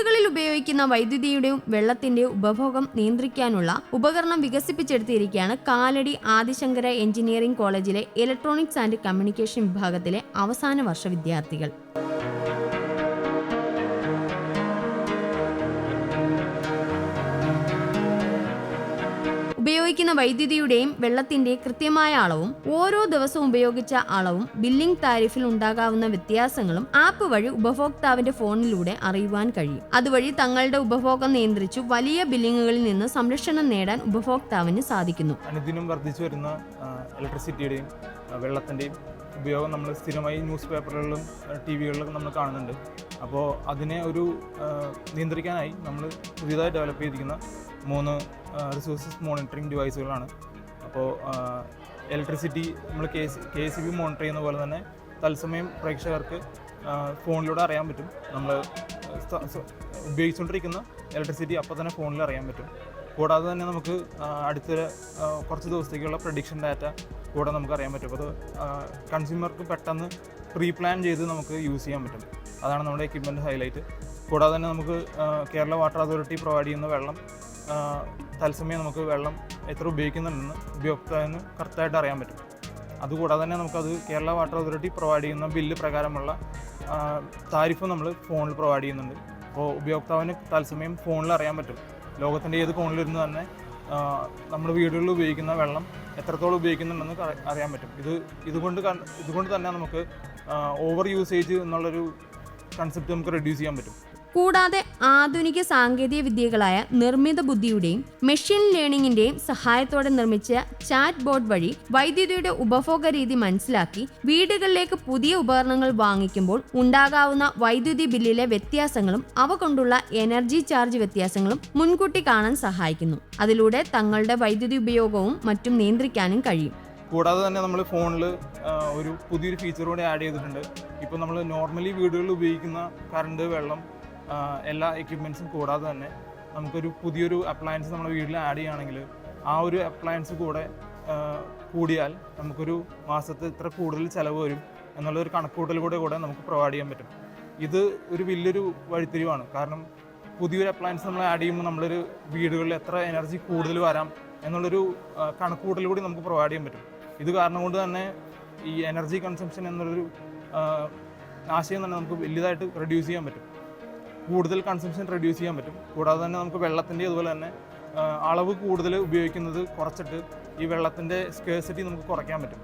വീടുകളിൽ ഉപയോഗിക്കുന്ന വൈദ്യുതിയുടെയും വെള്ളത്തിന്റെയും ഉപഭോഗം നിയന്ത്രിക്കാനുള്ള ഉപകരണം വികസിപ്പിച്ചെടുത്തിരിക്കുകയാണ് കാലടി ആദിശങ്കര എഞ്ചിനീയറിംഗ് കോളേജിലെ ഇലക്ട്രോണിക്സ് ആൻഡ് കമ്മ്യൂണിക്കേഷൻ വിഭാഗത്തിലെ അവസാന വർഷ വിദ്യാർത്ഥികൾ. ഉപയോഗിക്കുന്ന വൈദ്യുതിയുടെയും വെള്ളത്തിന്റെ കൃത്യമായ അളവും ഓരോ ദിവസവും ഉപയോഗിച്ച അളവും ബില്ലിംഗ് താരിഫിൽ ഉണ്ടാകാവുന്ന വ്യത്യാസങ്ങളും ആപ്പ് വഴി ഉപഭോക്താവിന്റെ ഫോണിലൂടെ അറിയുവാൻ കഴിയും. അതുവഴി തങ്ങളുടെ ഉപഭോഗം നിയന്ത്രിച്ചു വലിയ ബില്ലിങ്ങുകളിൽ നിന്ന് സംരക്ഷണം നേടാൻ ഉപഭോക്താവിന് സാധിക്കുന്നു. അനുദിനം വർദ്ധിച്ചു വരുന്ന ഇലക്ട്രിസിറ്റിയുടെയും വെള്ളത്തിന്റെയും ഉപയോഗം നമ്മൾ സ്ഥിരമായി ന്യൂസ് പേപ്പറുകളിലും ടി വികളിലും നമ്മൾ കാണുന്നുണ്ട്. അപ്പോൾ അതിനെ ഒരു നിയന്ത്രിക്കാനായി നമ്മൾ പുതിയതായി ഡെവലപ്പ് ചെയ്തിരിക്കുന്ന മൂന്ന് റിസോഴ്സസ് മോണിറ്ററിംഗ് ഡിവൈസുകളാണ് അപ്പോൾ ഇലക്ട്രിസിറ്റി നമ്മൾ K K C B monitor ചെയ്യുന്ന പോലെ തന്നെ തത്സമയം പ്രേക്ഷകർക്ക് ഫോണിലൂടെ അറിയാൻ പറ്റും. നമ്മൾ ഉപയോഗിച്ചുകൊണ്ടിരിക്കുന്ന ഇലക്ട്രിസിറ്റി അപ്പോൾ തന്നെ ഫോണിൽ അറിയാൻ പറ്റും. കൂടാതെ തന്നെ നമുക്ക് അടുത്ത കുറച്ച് ദിവസത്തേക്കുള്ള പ്രഡിക്ഷൻ ഡാറ്റ കൂടെ നമുക്ക് അറിയാൻ പറ്റും. അപ്പോൾ അത് കൺസ്യൂമർക്ക് പെട്ടെന്ന് പ്രീ പ്ലാൻ ചെയ്ത് നമുക്ക് യൂസ് ചെയ്യാൻ പറ്റും. അതാണ് നമ്മുടെ എക്യുപ്മെന്റ് ഹൈലൈറ്റ് കൂടാതെ തന്നെ നമുക്ക് കേരള വാട്ടർ അതോറിറ്റി പ്രൊവൈഡ് ചെയ്യുന്ന വെള്ളം തത്സമയം നമുക്ക് വെള്ളം എത്ര ഉപയോഗിക്കുന്നുണ്ടെന്ന് ഉപയോക്താവിന് കറക്റ്റായിട്ട് അറിയാൻ പറ്റും. അതുകൂടാതെ തന്നെ നമുക്കത് കേരള വാട്ടർ അതോറിറ്റി പ്രൊവൈഡ് ചെയ്യുന്ന ബില്ല് പ്രകാരമുള്ള താരിഫും നമ്മൾ ഫോണിൽ പ്രൊവൈഡ് ചെയ്യുന്നുണ്ട്. അപ്പോൾ ഉപയോക്താവിന് തത്സമയം ഫോണിൽ അറിയാൻ പറ്റും. ലോകത്തിന്റെ ഏത് കോണിലിരുന്ന് തന്നെ നമ്മൾ വീടുകളിൽ ഉപയോഗിക്കുന്ന വെള്ളം എത്രത്തോളം ഉപയോഗിക്കുന്നുണ്ടെന്ന് അറിയാൻ പറ്റും. ഇത് ഇതുകൊണ്ട് ഇതുകൊണ്ട് തന്നെ നമുക്ക് ഓവർ യൂസേജ് എന്നുള്ളൊരു കൺസെപ്റ്റ് നമുക്ക് റെഡ്യൂസ് ചെയ്യാൻ പറ്റും. കൂടാതെ ആധുനിക സാങ്കേതിക വിദ്യകളായ നിർമ്മിത ബുദ്ധിയുടെയും മെഷീൻ ലേണിംഗിന്റെയും സഹായത്തോടെ നിർമ്മിച്ച ചാറ്റ് ബോർഡ് വഴി വൈദ്യുതിയുടെ ഉപഭോഗ രീതി മനസ്സിലാക്കി വീടുകളിലേക്ക് പുതിയ ഉപകരണങ്ങൾ വാങ്ങിക്കുമ്പോൾ ഉണ്ടാകാവുന്ന വൈദ്യുതി ബില്ലിലെ വ്യത്യാസങ്ങളും അവ കൊണ്ടുള്ള എനർജി ചാർജ് വ്യത്യാസങ്ങളും മുൻകൂട്ടി കാണാൻ സഹായിക്കുന്നു. അതിലൂടെ തങ്ങളുടെ വൈദ്യുതി ഉപയോഗവും മറ്റും നിയന്ത്രിക്കാനും കഴിയും. കൂടാതെ തന്നെ നമ്മൾ ഫോണിൽ ഒരു പുതിയൊരു ഫീച്ചർ കൂടി ആഡ് ചെയ്തിട്ടുണ്ട്. ഇപ്പോൾ നമ്മൾ നോർമലി വീടുകളിൽ ഉപയോഗിക്കുന്ന കറണ്ട് വെള്ളം എല്ലാ എക്യുപ്മെൻസും കൂടാതെ തന്നെ നമുക്കൊരു പുതിയൊരു അപ്ലയൻസ് നമ്മുടെ വീട്ടിൽ ആഡ് ചെയ്യുകയാണെങ്കിൽ ആ ഒരു അപ്ലയൻസ് കൂടെ കൂടിയാൽ നമുക്കൊരു മാസത്തെ ഇത്ര കൂടുതൽ ചിലവ് വരും എന്നുള്ളൊരു കണക്കൂട്ടൽ കൂടെ കൂടെ നമുക്ക് പ്രൊവൈഡ് ചെയ്യാൻ പറ്റും. ഇത് ഒരു വലിയൊരു വഴിത്തിരിവാണ്. കാരണം പുതിയൊരു അപ്ലയൻസ് നമ്മൾ ആഡ് ചെയ്യുമ്പോൾ നമ്മളൊരു വീടുകളിൽ എത്ര എനർജി കൂടുതൽ വരാം എന്നുള്ളൊരു കണക്കൂട്ടൽ കൂടി നമുക്ക് പ്രൊവൈഡ് ചെയ്യാൻ പറ്റും. ഇത് കാരണം കൊണ്ട് തന്നെ ഈ എനർജി കൺസംഷൻ എന്നുള്ളൊരു ആശയം തന്നെ നമുക്ക് വലുതായിട്ട് റെഡ്യൂസ് ചെയ്യാൻ പറ്റും. കൂടുതൽ കൺസംഷൻ റെഡ്യൂസ് ചെയ്യാൻ പറ്റും. കൂടാതെ തന്നെ നമുക്ക് വെള്ളത്തിന്റെ അതുപോലെ തന്നെ അളവ് കൂടുതൽ ഉപയോഗിക്കുന്നത് കുറച്ചിട്ട് ഈ വെള്ളത്തിന്റെ സ്കേഴ്സിറ്റി നമുക്ക് കുറയ്ക്കാൻ പറ്റും.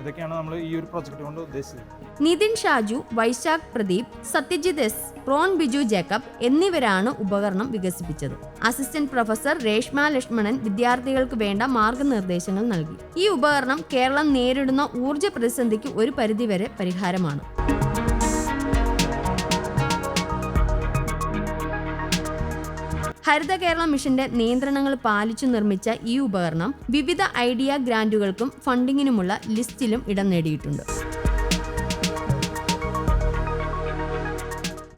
ഇതൊക്കെയാണ് നമ്മൾ ഈ ഒരു പ്രോജക്റ്റ് കൊണ്ട് ഉദ്ദേശിച്ചത്. Nithin Shaju Vaishakh Pradeep Satyajit S Ron Biju Jacob എന്നിവരാണ് ഉപകരണം വികസിപ്പിച്ചത്. അസിസ്റ്റന്റ് പ്രൊഫസർ രേഷ്മ ലക്ഷ്മണൻ വിദ്യാർത്ഥികൾക്ക് വേണ്ട മാർഗനിർദ്ദേശങ്ങൾ നൽകി. ഈ ഉപകരണം കേരളം നേരിടുന്ന ഊർജ പ്രതിസന്ധിക്ക് ഒരു പരിധിവരെ പരിഹാരമാണ്. ഹരിത കേരള മിഷന്റെ നിയന്ത്രണങ്ങൾ പാലിച്ചു നിർമ്മിച്ച ഈ ഉപകരണം വിവിധ ഐഡിയ ഗ്രാന്റുകൾക്കും ഫണ്ടിങ്ങിനുമുള്ള ലിസ്റ്റിലും ഇടം നേടിയിട്ടുണ്ട്.